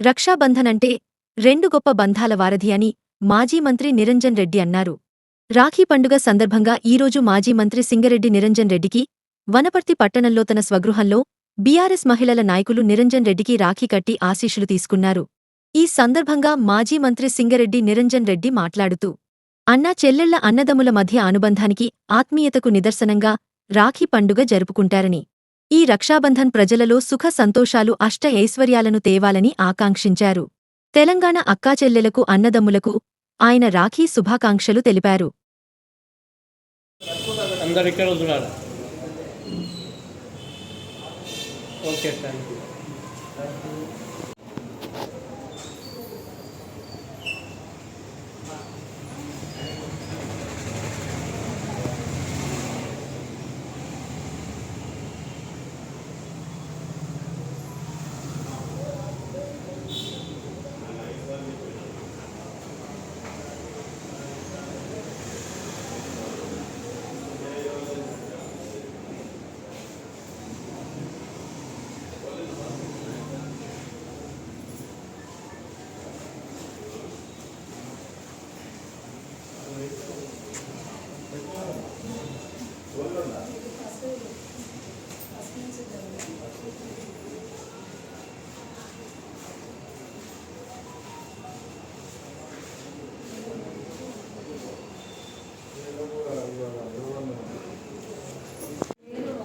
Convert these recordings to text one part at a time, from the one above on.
రక్షాబంధనంటే రెండు గొప్ప బంధాల వారధి అని మాజీ మంత్రి నిరంజన్ రెడ్డి అన్నారు. రాఖీ పండుగ సందర్భంగా ఈరోజు మాజీ మంత్రి సింగరెడ్డి నిరంజన్ రెడ్డికి వనపర్తి పట్టణంలో తన స్వగృహంలో బీఆర్ఎస్ మహిళల నాయకులు నిరంజన్ రెడ్డికి రాఖీ కట్టి ఆశీస్సులు తీసుకున్నారు. ఈ సందర్భంగా మాజీ మంత్రి సింగరెడ్డి నిరంజన్ రెడ్డి మాట్లాడుతూ అన్నా చెల్లెళ్ళ అన్నదమ్ముల మధ్య అనుబంధానికి ఆత్మీయతకు నిదర్శనంగా రాఖీ పండుగ జరుపుకుంటారని ఈ రక్షాబంధన్ ప్రజలలో సుఖ సంతోషాలు అష్ట ఐశ్వర్యాలను తేవాలని ఆకాంక్షించారు. తెలంగాణ అక్కాచెల్లెలకు అన్నదమ్ములకు ఆయన రాఖీ శుభాకాంక్షలు తెలిపారు. ఓకే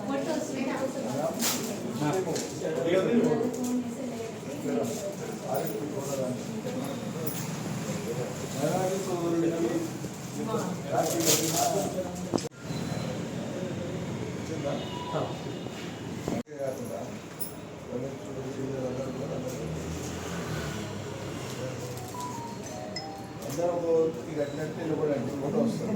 我这下面这个是啥？麦克风？这个是？అందరూ ఒక కట్టినట్టు నిలబడండి ఫోటో వస్తుంది.